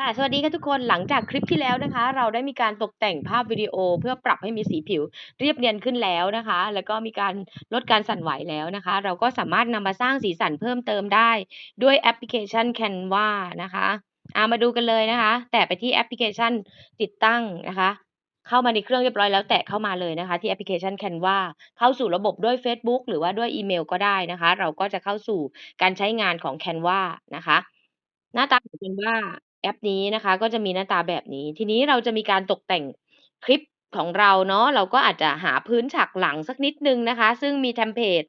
ค่ะ สวัสดีค่ะทุกคน หลังจากคลิปที่แล้วนะคะ เราได้มีการตกแต่งภาพวิดีโอ เพื่อปรับให้มีสีผิวเรียบเนียนขึ้นแล้วนะคะ แล้วก็มีการลดการสั่นไหวแล้วนะคะ เราก็สามารถนำมาสร้างสีสันเพิ่มเติมได้ด้วยแอปพลิเคชัน Canva นะคะอามาดูกันเลยนะคะ แตะไปที่แอปพลิเคชันติดตั้งนะคะ เข้ามาในเครื่องเรียบร้อยแล้วแตะเข้ามาเลยนะคะ ที่แอปพลิเคชัน Canva เข้าสู่ระบบด้วยเฟซบุ๊กหรือว่าด้วยอีเมลก็ได้นะคะ เราก็จะเข้าสู่การใช้งานของ Canva นะคะ หน้าตาของ Canva แอปนี้นะคะ ก็จะมีหน้าตาแบบนี้ ทีนี้เราจะมีการตกแต่งคลิปของเราเนาะเราก็อาจจะหาพื้นฉากหลังสักนิดนึงนะคะ ซึ่งมีเทมเพลต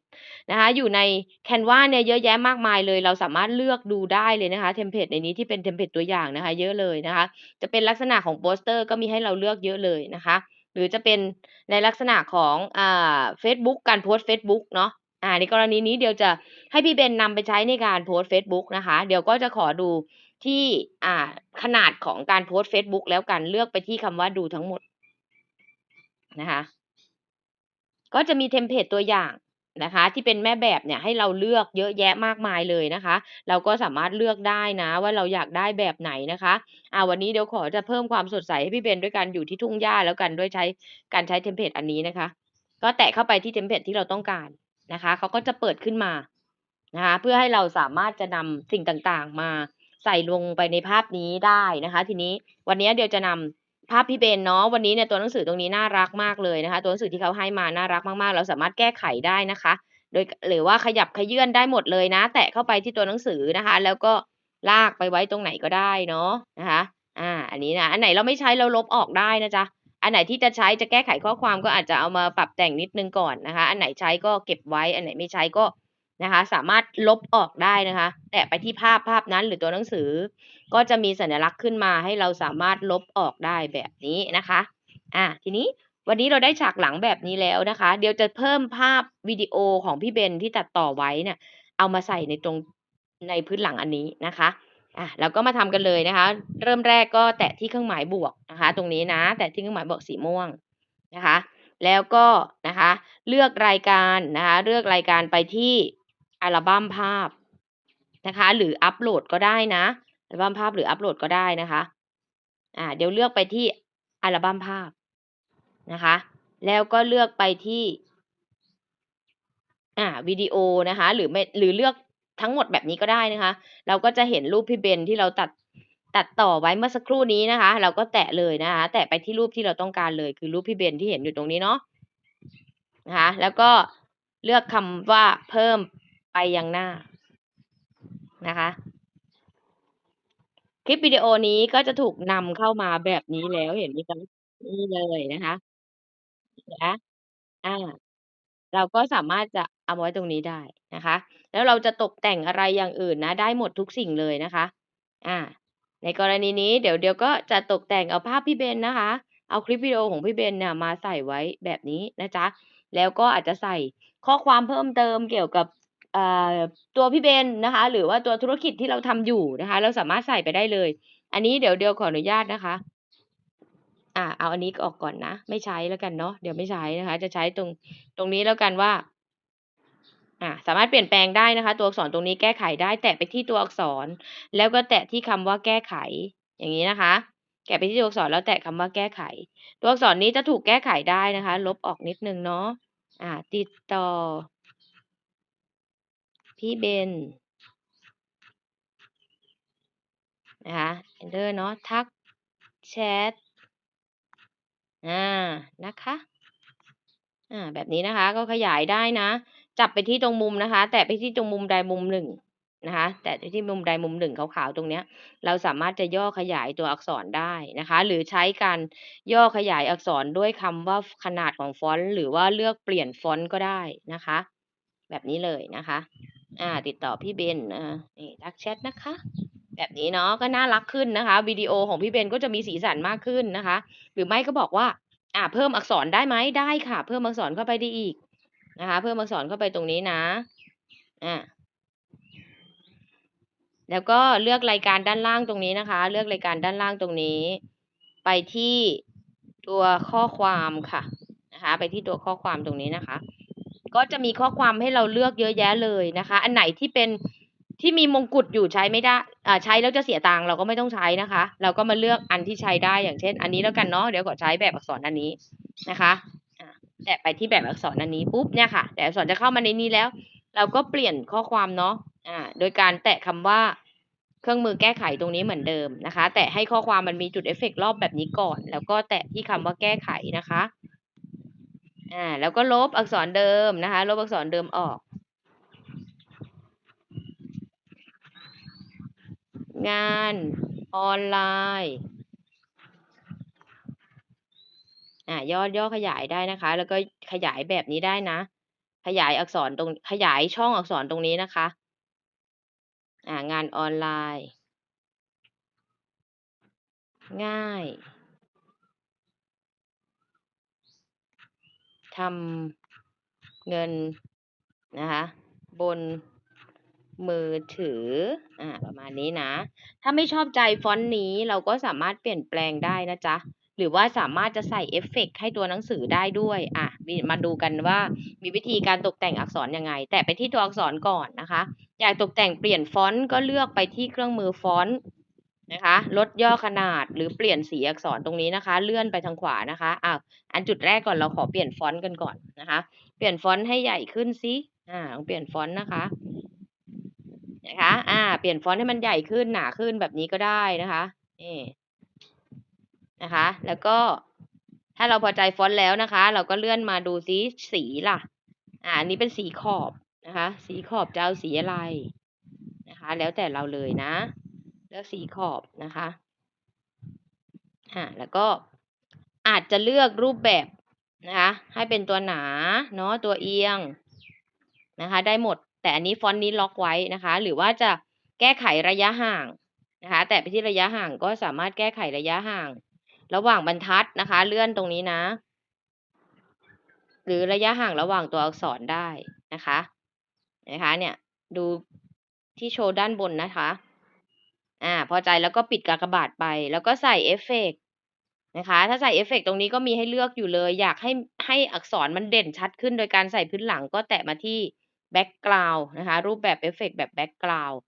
นะคะ อยู่ใน Canva เนี่ยเยอะแยะมากมายเลย เราสามารถเลือกดูได้เลยนะคะเทมเพลตในนี้ที่เป็นเทมเพลตตัวอย่างนะคะ เยอะเลยนะคะ จะเป็นลักษณะของโปสเตอร์ก็มีให้เราเลือกเยอะเลยนะคะ หรือจะเป็นในลักษณะของอ่าเฟซบุ๊กการโพสต์เฟซบุ๊กเนาะอ่าในกรณีนี้เดี๋ยวจะให้พี่เบนนำไปใช้ในการโพสต์เฟซบุ๊กนะคะ เดี๋ยวก็จะขอดู ที่อ่าขนาดของการโพสต์เฟซบุ๊กแล้วกันเลือกไปที่คำว่าดูทั้งหมดนะคะก็จะมีเทมเพลตตัวอย่างนะคะ ที่เป็นแม่แบบเนี่ยให้เราเลือกเยอะแยะมากมายเลยนะคะ เราก็สามารถเลือกได้นะ ว่าเราอยากได้แบบไหนนะคะอ่าวันนี้เดี๋ยวขอจะเพิ่มความสดใสให้พี่เบนด้วยการอยู่ที่ทุ่งหญ้าแล้วกันด้วยใช้การใช้เทมเพลตอันนี้นะคะ ก็แตะเข้าไปที่เทมเพลตที่เราต้องการนะคะเขาก็จะเปิดขึ้นมานะคะ เพื่อให้เราสามารถจะนำสิ่งต่างๆมา ใส่ลงไปในภาพนี้ได้นะคะ ทีนี้วันนี้เดี๋ยวจะนำภาพพี่เบนเนาะวันนี้เนี่ยตัวหนังสือตรงนี้น่ารักมากเลยนะคะ ตัวหนังสือที่เขาให้มาน่ารักมากๆ เราสามารถแก้ไขได้นะคะ โดยหรือว่าขยับขยื่นได้หมดเลยนะ แตะเข้าไปที่ตัวหนังสือนะคะ แล้วก็ลากไปไว้ตรงไหนก็ได้เนาะนะคะ อ่า อันนี้นะอันไหนเราไม่ใช้เราลบออกได้นะจ๊ะอันไหนที่จะใช้จะแก้ไขข้อความก็อาจจะเอามาปรับแต่งนิดนึงก่อนนะคะ อันไหนใช้ก็เก็บไว้ อันไหนไม่ใช้ก็ นะคะ สามารถลบออกได้นะคะ แตะไปที่ภาพภาพนั้นหรือตัวหนังสือ ก็จะมีสัญลักษณ์ขึ้นมาให้เราสามารถลบออกได้แบบนี้นะคะอ่าทีนี้วันนี้เราได้ฉากหลังแบบนี้แล้วนะคะ เดี๋ยวจะเพิ่มภาพวิดีโอของพี่เบนที่ตัดต่อไว้เนี่ยเอามาใส่ในตรงในพื้นหลังอันนี้นะคะอ่าเราก็มาทำกันเลยนะคะ เริ่มแรกก็แตะที่เครื่องหมายบวกนะคะ ตรงนี้นะ แตะที่เครื่องหมายบวกสีม่วงนะคะ แล้วก็นะคะ เลือกรายการนะคะ เลือกรายการไปที่ อัลบั้มภาพนะคะ หรืออัปโหลดก็ได้นะอัลบั้มภาพหรืออัปโหลดก็ได้นะคะอ่าเดี๋ยวเลือกไปที่อัลบั้มภาพนะคะ แล้วก็เลือกไปที่อ่าวิดีโอนะคะ หรือไม่หรือเลือกทั้งหมดแบบนี้ก็ได้นะคะ เราก็จะเห็นรูปพี่เบนที่เราตัดตัดต่อไว้เมื่อสักครู่นี้นะคะ เราก็แตะเลยนะคะ แตะไปที่รูปที่เราต้องการเลย คือรูปพี่เบนที่เห็นอยู่ตรงนี้เนาะนะคะ แล้วก็เลือกคำว่าเพิ่ม ไปยังหน้านะคะ คลิปวิดีโอนี้ก็จะถูกนำเข้ามาแบบนี้แล้วเห็นไหมคะนี่เลยนะคะนะอ่า เราก็สามารถจะเอาไว้ตรงนี้ได้นะคะ แล้วเราจะตกแต่งอะไรอย่างอื่นนะ ได้หมดทุกสิ่งเลยนะคะ อ่า ในกรณีนี้เดี๋ยวเดี๋ยวก็จะตกแต่งเอาภาพพี่เบนนะคะ เอาคลิปวิดีโอของพี่เบนเนี่ยมาใส่ไว้แบบนี้นะจ๊ะ แล้วก็อาจจะใส่ข้อความเพิ่มเติมเกี่ยวกับ ตัวพี่เบนนะคะ หรือว่าตัวธุรกิจที่เราทำอยู่นะคะ เราสามารถใส่ไปได้เลย อันนี้เดี๋ยวเดี๋ยวขออนุญาตนะคะ อ่า เอาอันนี้ออกก่อนนะ ไม่ใช้แล้วกันเนาะเดี๋ยวไม่ใช้นะคะ จะใช้ตรงตรงนี้แล้วกันว่า อ่า สามารถเปลี่ยนแปลงได้นะคะ ตัวอักษรตรงนี้แก้ไขได้ แตะไปที่ตัวอักษร แล้วก็แตะที่คำว่าแก้ไข อย่างงี้นะคะแตะไปที่ตัวอักษรแล้วแตะคำว่าแก้ไข ตัวอักษรนี้จะถูกแก้ไขได้นะคะ ลบออกนิดนึงเนาะอ่า ติดต่อ พี่เบนนะคะเอนเตอเนาะทักแชตอานะคะอ่าแบบนี้นะคะก็ขยายได้นะ จับไปที่ตรงมุมนะคะ แตะไปที่ตรงมุมใดมุมหนึ่งนะคะ แตะไปที่มุมใดมุมหนึ่งขาวๆตรงเนี้ย เราสามารถจะย่อขยายตัวอักษรได้นะคะ หรือใช้การย่อขยายอักษรด้วยคำว่าขนาดของฟอนต์หรือว่าเลือกเปลี่ยนฟอนต์ก็ได้นะคะ แบบนี้เลยนะคะ อ่า ติดต่อพี่เบนอ่านี่ทักแชตนะคะ แบบนี้เนาะก็น่ารักขึ้นนะคะวิดีโอของพี่เบนก็จะมีสีสันมากขึ้นนะคะ หรือไม่ก็บอกว่า อ่า เพิ่มอักษรได้ไหม?ได้ค่ะ เพิ่มอักษรเข้าไปได้อีกนะคะ เพิ่มอักษรเข้าไปตรงนี้นะอ่าแล้วก็เลือกรายการด้านล่างตรงนี้นะคะ เลือกรายการด้านล่างตรงนี้ ไปที่ตัวข้อความค่ะนะคะ ไปที่ตัวข้อความตรงนี้นะคะ ก็จะมีข้อความให้เราเลือกเยอะแยะเลยนะคะ อันไหนที่เป็นที่มีมงกุฎอยู่ใช้ไม่ได้อ่าใช้แล้วจะเสียตังค์เราก็ไม่ต้องใช้นะคะ เราก็มาเลือกอันที่ใช้ได้อย่างเช่น อันนี้แล้วกันเนาะเดี๋ยวขอใช้แบบอักษรอันนี้นะคะแตะไปที่แบบอักษรอันนี้ปุ๊บเนี่ยค่ะแต่อักษรจะเข้ามาในนี้แล้ว เราก็เปลี่ยนข้อความเนาะอ่าโดยการแตะคำว่าเครื่องมือแก้ไขตรงนี้เหมือนเดิมนะคะ แตะให้ข้อความมันมีจุดเอฟเฟกต์รอบแบบนี้ก่อน แล้วก็แตะที่คำว่าแก้ไขนะคะ อ่าแล้วก็ลบอักษรเดิมนะคะ ลบอักษรเดิมออก งานออนไลน์อ่าย่อย่อขยายได้นะคะ แล้วก็ขยายแบบนี้ได้นะ ขยายอักษรตรงขยายช่องอักษรตรงนี้นะคะอ่างานออนไลน์ ง่าย ทำเงินนะคะบนมือถืออ่าประมาณนี้นะ ถ้าไม่ชอบใจฟอนต์นี้เราก็สามารถเปลี่ยนแปลงได้นะจ๊ะ หรือว่าสามารถจะใส่เอฟเฟกต์ให้ตัวหนังสือได้ด้วย อะ มาดูกันว่ามีวิธีการตกแต่งอักษรยังไง แตะไปที่ตัวอักษรก่อนนะคะ อยากตกแต่งเปลี่ยนฟอนต์ก็เลือกไปที่เครื่องมือฟอนต์ นะคะลดย่อขนาดหรือเปลี่ยนสีอักษรตรงนี้นะคะ เลื่อนไปทางขวานะคะอ้าอันจุดแรกก่อนเราขอเปลี่ยนฟอนต์กันก่อนนะคะ เปลี่ยนฟอนต์ให้ใหญ่ขึ้นสิอ่าลองเปลี่ยนฟอนต์นะคะนะคะอ่า เปลี่ยนฟอนต์ให้มันใหญ่ขึ้นหนาขึ้นแบบนี้ก็ได้นะคะนี่นะคะ แล้วก็ถ้าเราพอใจฟอนต์แล้วนะคะ เราก็เลื่อนมาดูซิสีล่ะ อ่าอันนี้เป็นสีขอบนะคะ สีขอบจะเอาสีอะไรนะคะ แล้วแต่เราเลยนะ เลือกสีขอบนะคะอ่าแล้วก็อาจจะเลือกรูปแบบนะคะ ให้เป็นตัวหนาเนาะตัวเอียงนะคะ ได้หมด แต่อันนี้ฟอนต์นี้ล็อกไว้นะคะ หรือว่าจะแก้ไขระยะห่างนะคะ แต่ไปที่ระยะห่างก็สามารถแก้ไขระยะห่าง ระหว่างบรรทัดนะคะ เลื่อนตรงนี้นะ หรือระยะห่างระหว่างตัวอักษรได้นะคะนะคะเนี่ยดูที่โชว์ด้านบนนะคะ อ่าพอใจแล้วก็ปิดกากบาทไป แล้วก็ใส่เอฟเฟกนะคะ ถ้าใส่เอฟเฟกตรงนี้ก็มีให้เลือกอยู่เลย อยากให้ให้อักษรมันเด่นชัดขึ้น โดยการใส่พื้นหลังก็แตะมาที่แบ็กกราวน์นะคะ รูปแบบเอฟเฟกแบบแบ็กกราวน์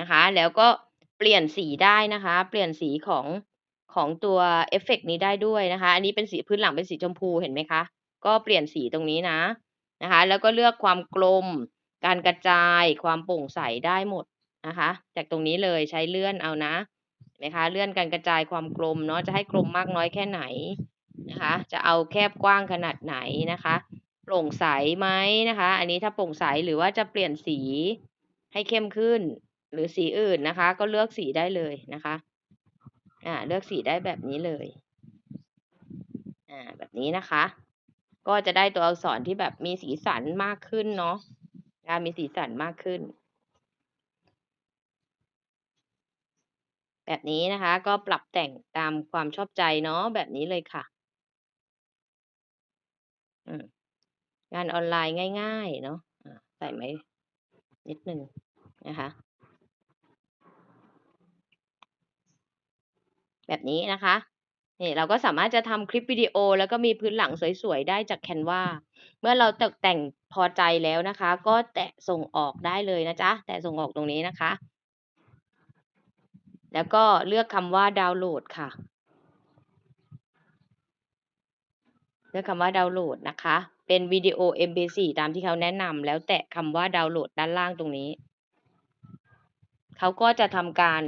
นะคะ แล้วก็เปลี่ยนสีได้นะคะ เปลี่ยนสีของของตัวเอฟเฟกนี้ได้ด้วยนะคะ อันนี้เป็นสีพื้นหลังเป็นสีชมพูเห็นไหมคะ ก็เปลี่ยนสีตรงนี้นะนะคะ แล้วก็เลือกความกลม การกระจาย ความโปร่งใสได้หมด นะคะ จากตรงนี้เลยใช้เลื่อนเอานะนะคะเลื่อนการกระจายความกลมเนาะจะให้กลมมากน้อยแค่ไหนนะคะ จะเอาแคบกว้างขนาดไหนนะคะ โปร่งใสไหมนะคะ อันนี้ถ้าโปร่งใสหรือว่าจะเปลี่ยนสีให้เข้มขึ้น หรือสีอื่นนะคะ ก็เลือกสีได้เลยนะคะอ่าเลือกสีได้แบบนี้เลยอ่าแบบนี้นะคะ ก็จะได้ตัวอักษรที่แบบมีสีสันมากขึ้นเนาะมีสีสันมากขึ้น แบบนี้นะคะ ก็ปรับแต่งตามความชอบใจเนาะแบบนี้เลยค่ะงานออนไลน์ง่าย ๆ เนาะใส่ไหมนิดนึงนะคะ แบบนี้นะคะนี่เราก็สามารถจะทำคลิปวิดีโอ แล้วก็มีพื้นหลังสวยๆ ได้จาก Canva เมื่อเราตกแต่งพอใจแล้วนะคะ ก็แตะส่งออกได้เลยนะจ๊ะ แตะส่งออกตรงนี้นะคะ แล้วก็เลือกคำว่าดาวน์โหลดค่ะ เลือกคำว่าดาวน์โหลดนะคะ เป็นวิดีโอ MP4 ตามที่เขาแนะนำแล้วแตะคำว่าดาวน์โหลดด้านล่างตรงนี้ เขาก็จะทำการ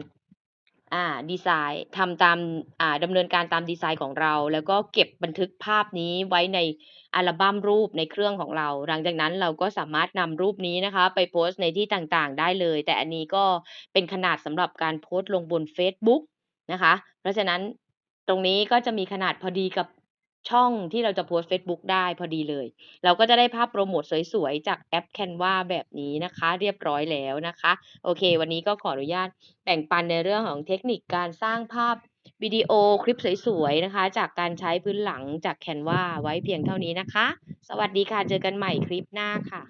อ่าดีไซน์ทำตามอ่าดำเนินการตามดีไซน์ของเรา แล้วก็เก็บบันทึกภาพนี้ไว้ในอัลบั้มรูปในเครื่องของเรา หลังจากนั้นเราก็สามารถนำรูปนี้นะคะ ไปโพสต์ในที่ต่างๆ ได้เลย แต่อันนี้ก็เป็นขนาดสำหรับการโพสต์ลงบนเฟซบุ๊กนะคะ เพราะฉะนั้นตรงนี้ก็จะมีขนาดพอดีกับ ช่องที่เราจะโพสต์เฟซบุ๊กได้พอดีเลย เราก็จะได้ภาพโปรโมทสวยๆ จากแอป Canva แบบนี้นะคะ เรียบร้อยแล้วนะคะ โอเค วันนี้ก็ขออนุญาตแบ่งปันในเรื่องของเทคนิคการสร้างภาพวิดีโอคลิปสวยๆ นะคะ จากการใช้พื้นหลังจาก Canva ไว้เพียงเท่านี้นะคะ สวัสดีค่ะ เจอกันใหม่คลิปหน้าค่ะ